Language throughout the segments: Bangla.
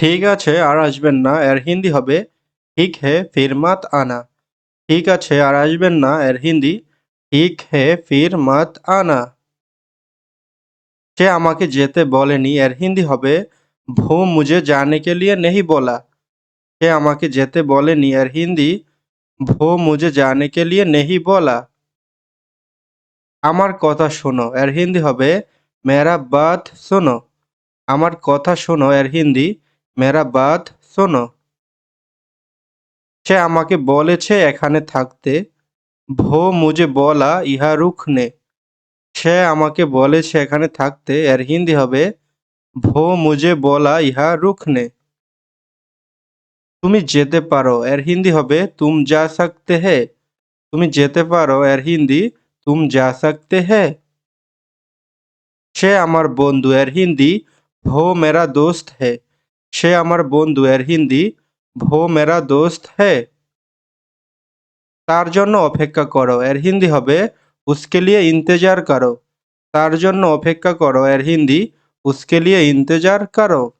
ঠিক আছে, আর আসবেন না, এর হিন্দি হবে। ঠিক হে ফির মত আনা। ঠিক আছে, আর আসবেন না, এর হিন্দি। ঠিক হে ফির মত আনা। সে আমাকে যেতে বলেনি, এর হিন্দি হবে। ভো মুঝে জানে কে লিয়ে নেহি বলা। সে আমাকে যেতে বলেনি, এর হিন্দি। ভো মুঝে জানে কে লিয়ে নেহি বলা। আমার কথা শোনো, এর হিন্দি হবে। মেরা বাত শোনো। আমার কথা শোনো, এর হিন্দি। মেরা বাত শোনো। সে আমাকে বলেছে, এখানে থাকতে। ভো মুজে বলা, ইহা রুখনে সে আমাকে বলেছে, এখানে থাকতে, এর হিন্দি হবে, ভো মুজে বলা, ইহা রুখনে তুমি যেতে পারো, এর হিন্দি হবে, তুম যা সকতে হে। তুমি যেতে পারো, এর হিন্দি, তুম যা সকতে হে। সে আমার বন্ধু, এর হিন্দি, ভো মেরা দোস্ত হে। সে আমার বন্ধু এর হিন্দি, ভো মেরা দোস্ত হে। তার জন্য অপেক্ষা করো, এর হিন্দি হবে, উসকে লিয়ে ইন্তেজার করো। তার জন্য অপেক্ষা করো, এর হিন্দি, উসকে লিয়ে ইন্তেজার করো।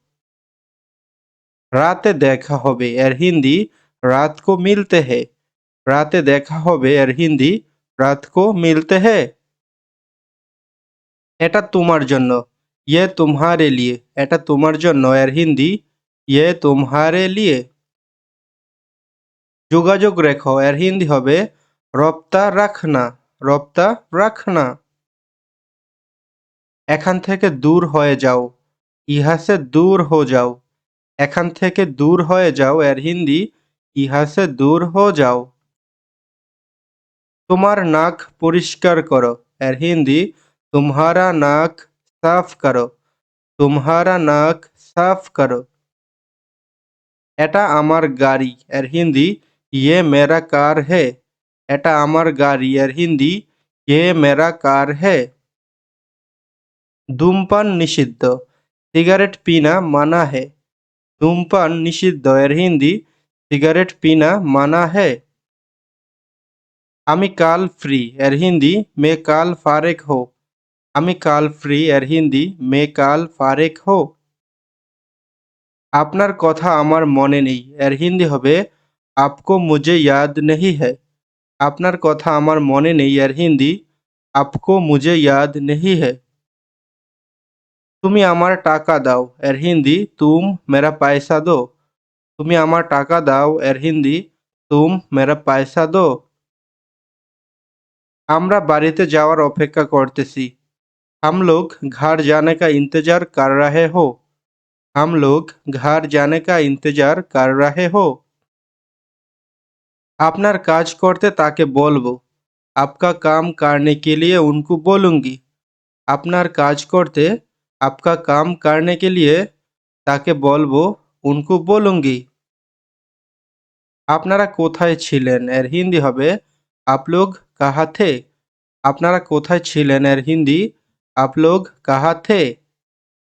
রাতে দেখা হবে, এর হিন্দি, রাত কো মিলতে হে। রাতে দেখা হবে, এর হিন্দি, রাত কো মিলতে হে। এটা তোমার জন্য। ইয়ে তোমারে লিয়ে এটা তোমার জন্য এর হিন্দি ইয়ে তোমারে লিয়ে যোগাযোগ রেখো এর হিন্দি হবে রপ্তা রাখনা রপ্তা রাখনা এখান থেকে দূর হয়ে যাও ইহা সে দূর হো যাও এখান থেকে দূর হয়ে যাও এর হিন্দি ইহা সে দূর হো যাও তোমার নাক পরিষ্কার করো এর হিন্দি तुम्हारा नाक साफ करो तुम्हारा नाक साफ करो এটা আমার গাড়ি এর হিন্দি ইয়ে মেরা কার হে এটা আমার গাড়ি এর হিন্দি ইয়ে মেরা কার হে ধূমপান নিষিদ্ধ সিগারেট পিনা মানা হে ধূমপান নিষিদ্ধ এর হিন্দি সিগারেট পিনা মানা হে আমি কাল ফ্রি এর হিন্দি মে কাল ফারেক হো আমি কাল ফ্রি এর হিন্দি, মে কাল ফারেক হো। আপনার কথা আমার মনে নেই এর হিন্দি হবে, আপকো মুঝে ইয়াদ নেহি হ্যায়। আপনার কথা আমার মনে নেই এর হিন্দি, আপকো মুঝে ইয়াদ নেহি হ্যায়। তুমি আমার টাকা দাও এর হিন্দি, তুম মেরা পয়সা দো। তুমি আমার টাকা দাও এর হিন্দি, তুম মেরা পয়সা দো। আমরা বাড়িতে যাওয়ার অপেক্ষা করতেছি। हम लोग घर जाने का इंतजार कर रहे हो हम लोग घर जाने का इंतजार कर रहे हो আপনার কাজ করতে তাকে বলবো आपका काम करने के लिए उनको बोलूंगी আপনার কাজ করতে आपका काम करने के लिए তাকে বলবো उनको बोलूंगी আপনারা কোথায় ছিলেন এর হিন্দি হবে आप लोग कहाँ थे আপনারা কোথায় ছিলেন এর হিন্দি आप लोग कहाँ थे?